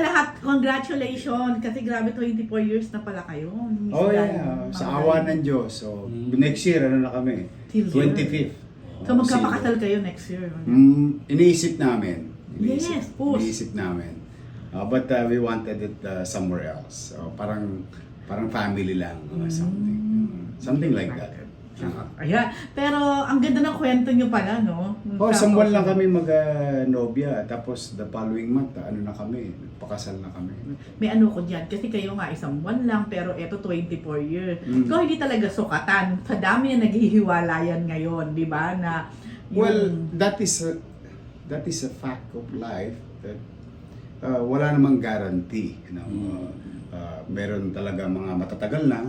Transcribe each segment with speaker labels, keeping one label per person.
Speaker 1: lahat, congratulations kasi grabe 24 years na pala kayo. Miss
Speaker 2: Oh yeah, sa
Speaker 1: Mga
Speaker 2: awa ng Diyos. So,
Speaker 3: Mm.
Speaker 2: next year, ano na kami?
Speaker 1: Till
Speaker 2: 25th.
Speaker 1: So magkapakasal kayo next year.
Speaker 2: Mm, iniisip namin.
Speaker 1: Yes, push.
Speaker 2: Iniisip namin. Uh, but uh, we wanted it uh, somewhere else. So, parang parang family lang or something.
Speaker 1: Mm.
Speaker 2: Something like that. Uh-huh.
Speaker 1: Ayan. Pero ang ganda ng kwento nyo pala, no?
Speaker 2: Oh, isang buwan lang kami mag-nobya. Tapos the following month, ano na kami, pakasal na kami.
Speaker 1: May ano ko dyan, kasi kayo nga isang buwan lang, pero eto 24 years.
Speaker 2: Mm.
Speaker 1: Ikaw hindi talaga sukatan. Sa dami na naghihiwalayan ngayon, di ba? Na yung-
Speaker 2: Well, that is a, that is a fact of life that uh, wala namang guarantee. You know?
Speaker 3: Mm.
Speaker 2: Uh, meron talaga mga matatagal na,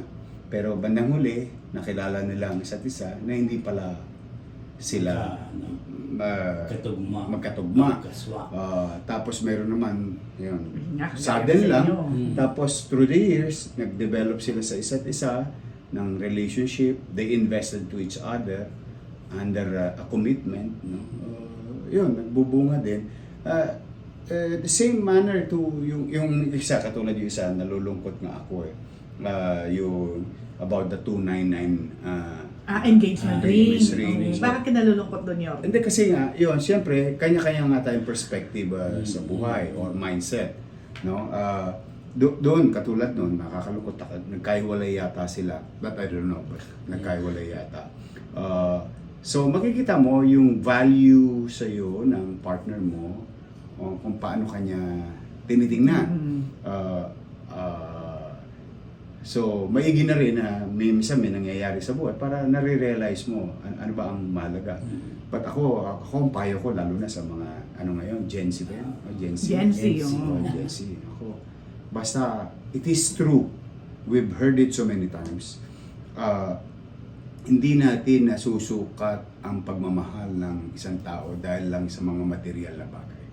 Speaker 2: pero bandang huli, nakilala nila ang isa't isa na hindi pala sila uh,
Speaker 3: Katugma.
Speaker 2: magkatugma.
Speaker 3: Magkaswa.
Speaker 2: Uh, tapos meron naman, yun, sudden lang.
Speaker 1: inyo.
Speaker 3: Mm.
Speaker 2: Tapos through the years, nag-develop sila sa isa't isa ng relationship. They invested to each other under uh, a commitment. No? Uh, yun, nagbubunga din. Uh, uh, the same manner to yung, yung isa, katulad yung isa, nalulungkot nga ako eh. Uh, yung about the 299 uh,
Speaker 1: Ah, engagement
Speaker 3: Ah,
Speaker 1: ring.
Speaker 2: engagement ring.
Speaker 1: Okay. Bakit ka nalulungkot doon, Yor?
Speaker 2: hindi kasi nga, yun, siyempre, kanya-kanya nga tayong perspective uh,
Speaker 3: Mm.
Speaker 2: sa buhay or mindset. No? Uh, do- doon, katulad noon, nakakalungkot ako, nagkaiwalay yata sila. But I don't know, but nagkaiwalay yata. Uh, so, makikita mo yung value sa iyo ng partner mo o kung paano kanya tinitingnan.
Speaker 1: Mhm.
Speaker 2: Uh, uh, so, maigi na rin na may, minsan may nangyayari sa buhay para nare-realize mo an- ano ba ang mahalaga.
Speaker 3: Mm.
Speaker 2: But ako, ako ang payo ko lalo na sa mga ano ngayon, Gen Z ba yan? O Gen Z?
Speaker 1: Gen Z,
Speaker 2: Gen Z,
Speaker 1: oo.
Speaker 2: o Gen Z. Ako, basta it is true. We've heard it so many times. Uh, hindi natin nasusukat ang pagmamahal ng isang tao dahil lang sa mga material na bagay.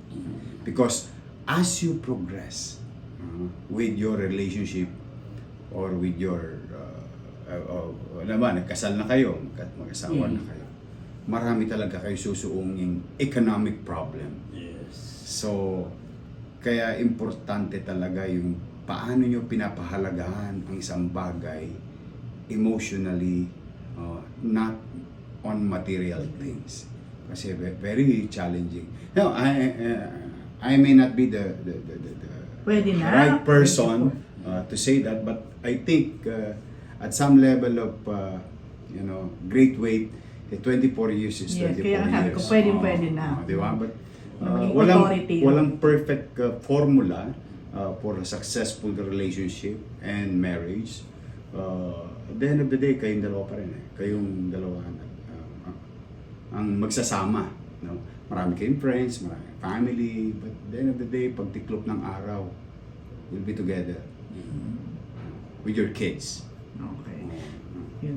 Speaker 2: Because as you progress uh, with your relationship or with your uh, uh, uh, ano ba, nagkasal na kayo, mag-asawa na
Speaker 3: Mm.
Speaker 2: kayo, marami talaga kayo susuunging economic problem.
Speaker 3: Yes.
Speaker 2: So, kaya importante talaga yung paano nyo pinapahalagahan ang isang bagay emotionally, uh, not on material things. Kasi ve- very challenging. Now, I, uh, I may not be the, the, the, the, the
Speaker 1: Pwede na.
Speaker 2: right person uh, to say that, but I think uh, at some level of, uh, you know, great weight, eh, 24 years is 24
Speaker 1: Yes, kaya ang sabi ko,
Speaker 2: years.
Speaker 1: pwedeng
Speaker 2: Oo,
Speaker 1: pwede na.
Speaker 2: oo, di ba? But
Speaker 1: Na
Speaker 2: uh, walang, walang perfect uh, formula uh, for a successful relationship and marriage. Uh, at the end of the day, kayong dalawa pa rin eh. Kayong dalawa uh, uh, ang magsasama. No? Marami kayong friends, marami family, but at the end of the day, pag tiklop ng araw, you'll be together. With your kids.
Speaker 1: Okay.